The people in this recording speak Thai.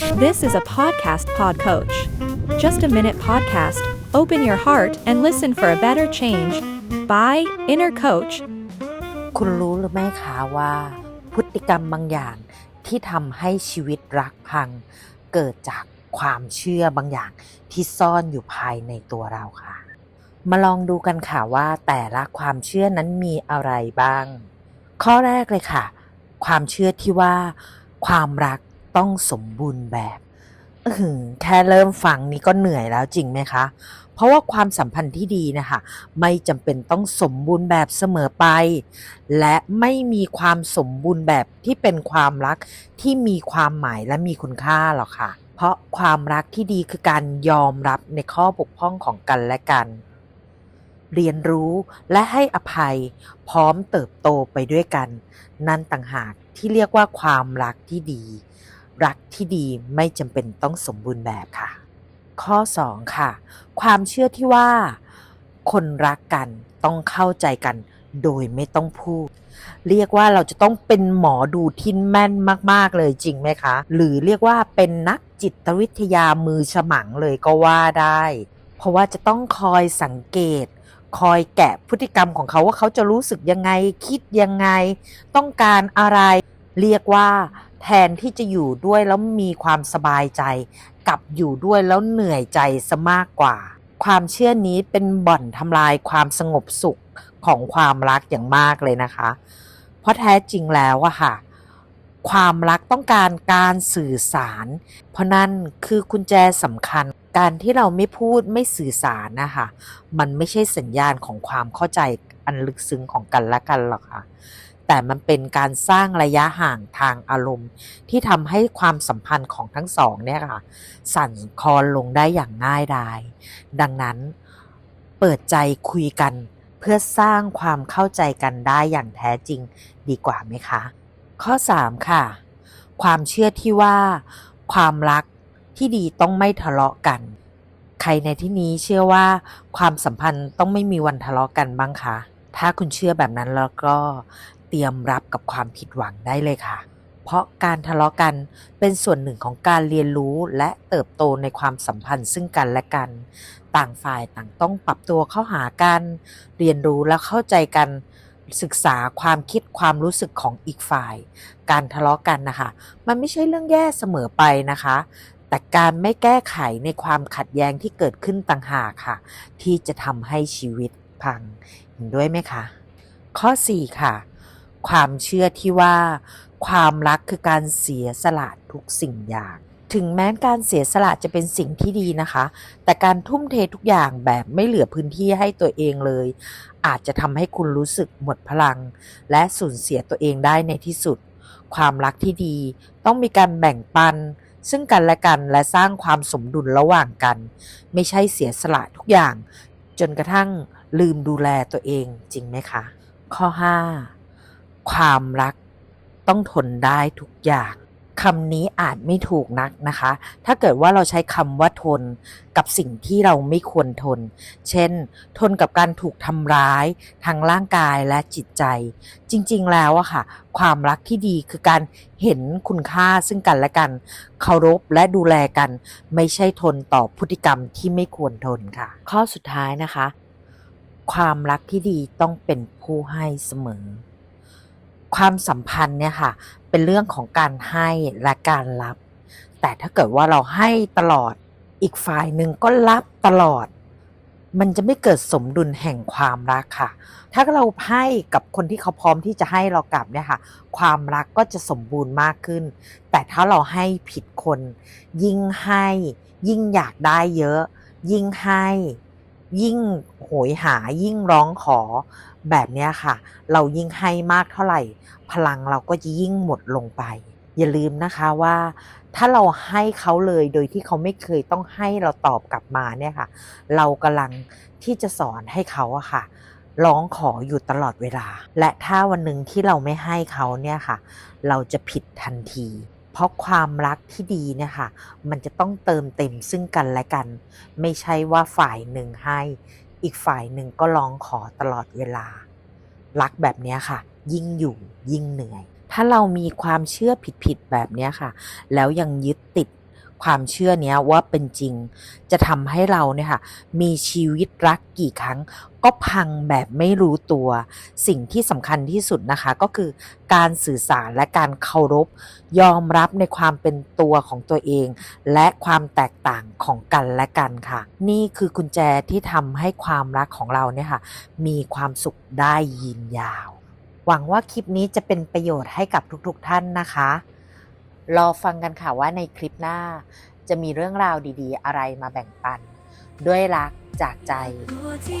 This is a podcast pod coach. Just a minute podcast. Open your heart and listen for a better change. By Inner Coach คุณรู้หรือไม่คะว่า พฤติกรรมบางอย่างที่ทำให้ชีวิตรักพัง เกิดจากความเชื่อบางอย่างที่ซ่อนอยู่ภายในตัวเราค่ะ มาลองดูกันค่ะว่าแต่ละความเชื่อนั้นมีอะไรบ้าง ข้อแรกเลยค่ะ ความเชื่อที่ว่า ความรัก ต้องสมบูรณ์แบบแค่เริ่มฟังนี้ก็เหนื่อยแล้วจริงไหมคะ เพราะว่าความสัมพันธ์ที่ดีนะคะ ไม่จำเป็นต้องสมบูรณ์แบบเสมอไป และไม่มีความสมบูรณ์แบบที่เป็นความรักที่มีความหมายและมีคุณค่าหรอกค่ะ เพราะความรักที่ดีคือการยอมรับในข้อบกพร่องของกันและกัน เรียนรู้และให้อภัยพร้อมเติบโตไปด้วยกัน นั่นต่างหากที่เรียกว่าความรักที่ดี รักที่ดีไม่จำเป็นต้องสมบูรณ์แบบค่ะ ข้อ 2 ค่ะ ความเชื่อที่ว่า คนรักกันต้องเข้าใจกันโดยไม่ต้องพูด เรียกว่าเราจะต้องเป็นหมอดูที่แม่นมาก ๆ เลยจริงไหมคะ หรือเรียกว่าเป็นนักจิตวิทยามือฉมังเลยก็ว่าได้ เพราะว่าจะต้องคอยสังเกต คอยแกะพฤติกรรมของเขาว่าเขาจะรู้สึกยังไงคิดยังไง ต้องการอะไร เรียกว่า แทนที่จะอยู่ด้วยแล้วมีความสบายใจ กลับอยู่ด้วยแล้วเหนื่อยใจซะมากกว่า ความเชื่อนี้เป็นบ่อนทำลายความสงบสุขของความรักอย่างมากเลยนะคะ เพราะแท้จริงแล้วอะค่ะ ความรักต้องการการสื่อสาร เพราะนั่นคือกุญแจสำคัญการที่เราไม่พูดไม่สื่อสารนะคะมันไม่ใช่สัญญาณของความเข้าใจอันลึกซึ้งของกันและกันหรอกค่ะ แต่มันเป็นการสร้างระยะห่างทางอารมณ์ ที่ทำให้ความสัมพันธ์ของทั้งสองเนี่ยค่ะ สั่นคลอนลงได้อย่างง่ายดาย ดังนั้นเปิดใจคุยกันเพื่อสร้างความเข้าใจกันได้อย่างแท้จริงดีกว่าไหมคะ ข้อ 3 ค่ะ ความเชื่อที่ว่า ความรักที่ดีต้องไม่ทะเลาะกัน ใครในที่นี้เชื่อว่า ความสัมพันธ์ต้องไม่มีวันทะเลาะกันบ้างคะถ้าคุณเชื่อแบบนั้นแล้วก็ เตรียมรับกับความผิดหวังได้เลยค่ะ เพราะการทะเลาะกันเป็นส่วนหนึ่งของการเรียนรู้และเติบโตในความสัมพันธ์ซึ่งกันและกัน ต่างฝ่ายต่างต้องปรับตัวเข้าหากัน เรียนรู้และเข้าใจกันศึกษาความคิดความรู้สึกของอีกฝ่าย การทะเลาะกันนะคะ มันไม่ใช่เรื่องแย่เสมอไปนะคะ แต่การไม่แก้ไขในความขัดแย้งที่เกิดขึ้นต่างหากค่ะ ที่จะทำให้ชีวิตพังเห็นด้วยไหมคะ ข้อ 4 ค่ะ ความเชื่อที่ว่า ความรักคือการเสียสละทุกสิ่งอย่าง ถึงแม้การเสียสละจะเป็นสิ่งที่ดีนะคะ แต่การทุ่มเททุกอย่างแบบไม่เหลือพื้นที่ให้ตัวเองเลย อาจจะทำให้คุณรู้สึกหมดพลัง และสูญเสียตัวเองได้ในที่สุด ความรักที่ดี ต้องมีการแบ่งปัน ซึ่งกันและกันและสร้างความสมดุลระหว่างกัน ไม่ใช่เสียสละทุกอย่าง จนกระทั่งลืมดูแลตัวเองจริงไหมคะ ข้อ 5 ความรักต้องทนได้ทุกอย่างคำนี้อาจไม่ถูกนักนะคะ ถ้าเกิดว่าเราใช้คำว่าทนกับสิ่งที่เราไม่ควรทน เช่น ทนกับการถูกทำร้ายทางร่างกายและจิตใจ จริงๆ แล้วอะค่ะ ความรักที่ดีคือการเห็นคุณค่าซึ่งกันและกัน เคารพและดูแลกัน ไม่ใช่ทนต่อพฤติกรรมที่ไม่ควรทนค่ะ ข้อสุดท้ายนะคะ ความรักที่ดีต้องเป็นผู้ให้เสมอ ความสัมพันธ์เนี่ยค่ะ เป็นเรื่องของการให้และการรับ แต่ถ้าเกิดว่าเราให้ตลอดอีกฝ่ายหนึ่งก็รับตลอด มันจะไม่เกิดสมดุลแห่งความรักค่ะ ถ้าเราให้กับคนที่เขาพร้อมที่จะให้เรากลับเนี่ยค่ะ ความรักก็จะสมบูรณ์มากขึ้น แต่ถ้าเราให้ผิดคน ยิ่งให้ ยิ่งอยากได้เยอะ ยิ่งให้ ยิ่งโหยหายิ่งร้องขอ แบบนี้ค่ะ เรายิ่งให้มากเท่าไหร่ พลังเราก็จะยิ่งหมดลงไป อย่าลืมนะคะว่า ถ้าเราให้เขาเลยโดยที่เขาไม่เคยต้องให้เราตอบกลับมาเนี่ยค่ะ เรากำลังที่จะสอนให้เขาอะค่ะร้องขออยู่ตลอดเวลา และถ้าวันหนึ่งที่เราไม่ให้เขาเนี่ยค่ะ เราจะผิดทันที เพราะความรักที่ดีเนี่ยค่ะ มันจะต้องเติมเต็มซึ่งกันและกัน ไม่ใช่ว่าฝ่ายหนึ่งให้ อีกฝ่ายหนึ่งก็ร้องขอตลอดเวลา รักแบบนี้ค่ะ ยิ่งอยู่ยิ่งเหนื่อย ถ้าเรามีความเชื่อผิดๆแบบนี้ค่ะ แล้วยังยึดติด ความเชื่อเนี้ยว่าเป็นจริง จะทำให้เราเนี่ยค่ะมีชีวิตรักกี่ครั้ง ก็พังแบบไม่รู้ตัว สิ่งที่สำคัญที่สุดนะคะก็คือการสื่อสารและการเคารพ ยอมรับในความเป็นตัวของตัวเอง และความแตกต่างของกันและกันค่ะ นี่คือกุญแจที่ทำให้ความรักของเราเนี่ยค่ะมีความสุขได้ยืนยาว หวังว่าคลิปนี้จะเป็นประโยชน์ให้กับทุกๆ ท่านนะคะ รอฟังกันค่ะว่าในคลิปหน้า จะมีเรื่องราวดีๆ อะไรมาแบ่งปัน ด้วยรักจากใจตัวที่